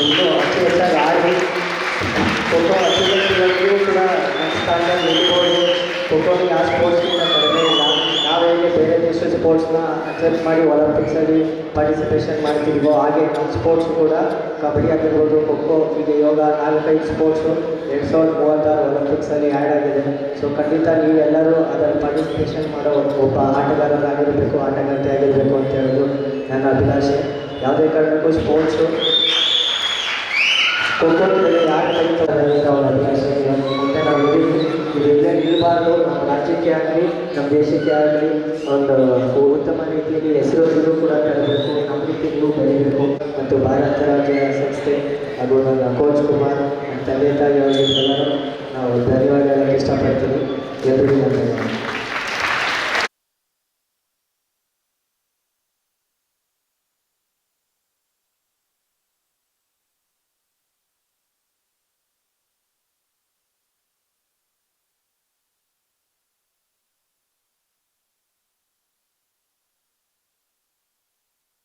ಇನ್ನೂ ಅತಿ ಹೆಚ್ಚಾಗಿ ಆಡಿ ಖೋಖೋ ಅಭಿವೃದ್ಧಿಗಳಿಗೂ ಕೂಡ ಸ್ಥಾನದಲ್ಲಿ ನಿಲ್ಬೋದು ಖೋಖೋಗೆ ಯಾವ ಕಡಿಮೆ ಇಲ್ಲ ನಾವು ಹೇಗೆ ಬೇರೆ ದೇಶದ ಸ್ಪೋರ್ಟ್ಸ್ನ ಅಕ್ಸೆಪ್ಟ್ ಮಾಡಿ ಒಲಿಂಪಿಕ್ಸಲ್ಲಿ ಪಾರ್ಟಿಸಿಪೇಷನ್ ಮಾಡ್ತಿದ್ವೋ ಹಾಗೆ ನಮ್ಮ ಸ್ಪೋರ್ಟ್ಸ್ ಕೂಡ ಕಬಡ್ಡಿ ಆಗಿರ್ಬೋದು ಖೋಖೋ ಈಗ ಯೋಗ ನಾಲ್ಕೈದು ಸ್ಪೋರ್ಟ್ಸು ಎರಡು ಸಾವಿರದ ಮೂವತ್ತಾರು ಒಲಿಂಪಿಕ್ಸಲ್ಲಿ ಆ್ಯಡ್ ಆಗಿದೆ ಸೊ ಖಂಡಿತ ನೀವೆಲ್ಲರೂ ಅದರಲ್ಲಿ ಪಾರ್ಟಿಸಿಪೇಷನ್ ಮಾಡೋ ಒಬ್ಬ ಆಟಗಾರರಾಗಿರಬೇಕು ಆಟಗಾರ್ತಿ ಆಗಿರಬೇಕು ಅಂತ ಹೇಳೋದು ನನ್ನ ಅಭಿಲಾಷೆ ಯಾವುದೇ ಕಾರಣಕ್ಕೂ ಸ್ಪೋರ್ಟ್ಸು ಮೇಲೆ ಯಾರು ಕಲಿತಾರೆ ಅವ್ರ ಅಭಿಲಾಷೆ ನಾವು ಇದೀವಿ ಇದೆಲ್ಲೇ ನಿಲ್ಲಬಾರ್ದು ನಮ್ಮ ರಾಜ್ಯಕ್ಕೆ ಆಗಲಿ, ನಮ್ಮ ದೇಶಕ್ಕೆ ಆಗಲಿ, ಒಂದು ಉತ್ತಮ ರೀತಿಯಲ್ಲಿ ಹೆಸರು ಕೂಡ ತರಬೇಕು ನಮ್ಮ ರೀತಿ ನೀವು ಬೆಳಿಬೇಕು ಮತ್ತು ಭಾರತ ರಾಜ್ಯ ಸಂಸ್ಥೆ ಹಾಗೂ ನನ್ನ ಕೋಚ್ ಕುಮಾರ್ ತಂದೆ ತಾಯಿ ಅವರಿಗೆಲ್ಲರೂ ನಾವು ಧನ್ಯವಾದ ಇಷ್ಟಪಡ್ತೀನಿ ಧನ್ಯವಾದ